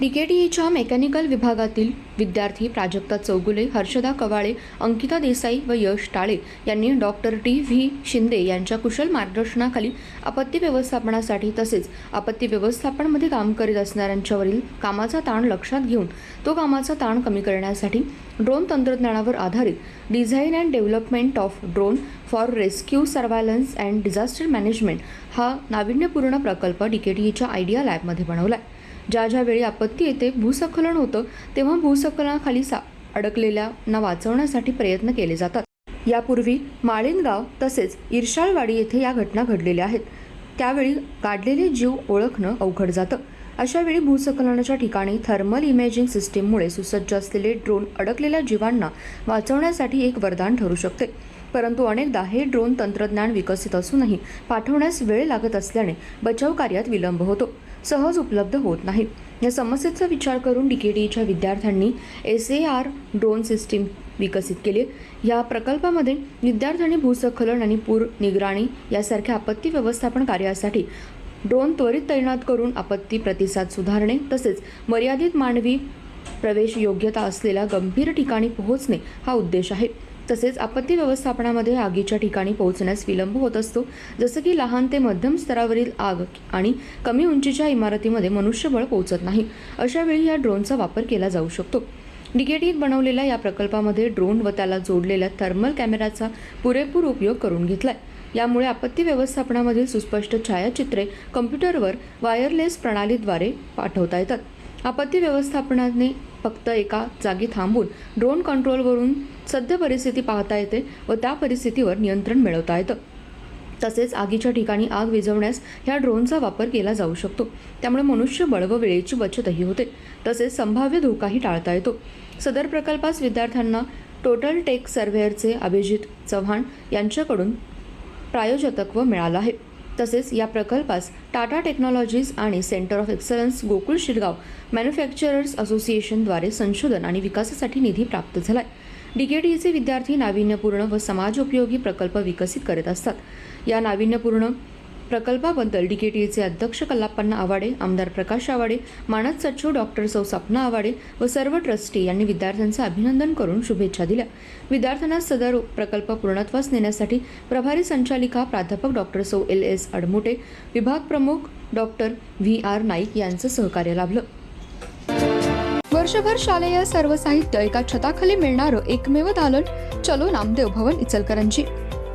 डीकेटीईच्या mechanical विभागातील विद्यार्थी प्राजक्ता चौगुले हर्षदा कवाळे अंकिता देसाई व यश टाळे यांनी डॉक्टर टी व्ही शिंदे यांच्या कुशल मार्गदर्शनाखाली आपत्ती व्यवस्थापनासाठी तसेच आपत्ती व्यवस्थापनमध्ये काम करीत असणाऱ्यांच्यावरील कामाचा ताण लक्षात घेऊन तो कामाचा ताण कमी करण्यासाठी ड्रोन तंत्रज्ञानावर आधारित design and development of drone for rescue surveillance and disaster management हा नाविन्यपूर्ण प्रकल्प डीकेटीईच्या आयडिया लॅबमध्ये बनवला आहे ज्या ज्या वेळी आपत्ती येते भूस्खलन होतं तेव्हा भूस्खलनाखाली सा अडकलेल्यांना वाचवण्यासाठी प्रयत्न केले जातात. यापूर्वी माळिनगाव तसेच इर्शाळवाडी येथे या घटना घडलेल्या आहेत. त्यावेळी काढलेले जीव ओळखणं अवघड जातं. अशावेळी भूस्खलनाच्या ठिकाणी थर्मल इमेजिंग सिस्टीममुळे सुसज्ज असलेले ड्रोन अडकलेल्या जीवांना वाचवण्यासाठी एक वरदान ठरू शकते. परंतु अनेकदा हे ड्रोन तंत्रज्ञान विकसित असूनही पाठवण्यास वेळ लागत असल्याने बचाव कार्यात विलंब होतो. सहज उपलब्ध होत नाही. या समस्येचा विचार करून डीकेटीच्या विद्यार्थ्यांनी S A R drone system विकसित केली. या प्रकल्पामध्ये विद्यार्थ्यांनी भूस्खलन आणि पूर निगराणी यासारख्या आपत्ती व्यवस्थापन कार्यासाठी ड्रोन त्वरित तैनात करून आपत्ती प्रतिसाद सुधारणे तसेच मर्यादित मानवी प्रवेश योग्यता असलेल्या गंभीर ठिकाणी पोहोचणे हा उद्देश आहे. तसेच आपत्ती व्यवस्थापनामध्ये आगीच्या ठिकाणी पोहोचण्यास विलंब होत असतो. जसं की लहान ते मध्यम स्तरावरील आग आणि कमी उंचीच्या इमारतीमध्ये मनुष्यबळ पोहोचत नाही अशा वेळी या ड्रोनचा वापर केला जाऊ शकतो. निगेटिव्ह बनवलेल्या या प्रकल्पामध्ये ड्रोन व त्याला जोडलेल्या थर्मल कॅमेराचा पुरेपूर उपयोग करून घेतलाय. यामुळे आपत्ती व्यवस्थापनामधील सुस्पष्ट छायाचित्रे कम्प्युटरवर वायरलेस प्रणालीद्वारे पाठवता येतात. आपत्ती व्यवस्थापनाने फक्त एका जागी थांबून ड्रोन कंट्रोलवरून सद्य परिस्थिती पाहता येते व त्या परिस्थितीवर नियंत्रण मिळवता येतं. तसेच आगीच्या ठिकाणी आग विझवण्यास ह्या ड्रोनचा वापर केला जाऊ शकतो. त्यामुळे मनुष्यबळ व वेळेची बचतही होते. तसेच संभाव्य धोकाही टाळता येतो. सदर प्रकल्पास विद्यार्थ्यांना टोटल टेक सर्व्हेअरचे अभिजित चव्हाण यांच्याकडून प्रायोजकत्व मिळालं आहे. तसेच या प्रकल्पास टाटा टेक्नॉलॉजीज आणि centre of excellence Gokul Shirgaon manufacturers असोसिएशनद्वारे संशोधन आणि विकासासाठी निधी प्राप्त झाला आहे डीकेटीचे विद्यार्थी नाविन्यपूर्ण व समाजोपयोगी प्रकल्प विकसित करत असतात. या नाविन्यपूर्ण प्रकल्पाबद्दल डीकेटीचे अध्यक्ष कल्लाप्पांना आवाडे आमदार प्रकाश आवाडे मानद सचिव डॉक्टर सौ सपना आवाडे व सर्व ट्रस्टी यांनी विद्यार्थ्यांचं अभिनंदन करून शुभेच्छा दिल्या. विद्यार्थ्यांना सदर प्रकल्प पूर्णत्वास नेण्यासाठी प्रभारी संचालिका प्राध्यापक डॉक्टर सौ एल एस अडमुटे विभाग प्रमुख डॉक्टर व्ही आर नाईक यांचं सहकार्य लाभलं. वर्षभर शालेय सर्व साहित्य एका छताखाली मिळणारं एकमेव दालन चलो नामदेव भवन इचलकरंजी.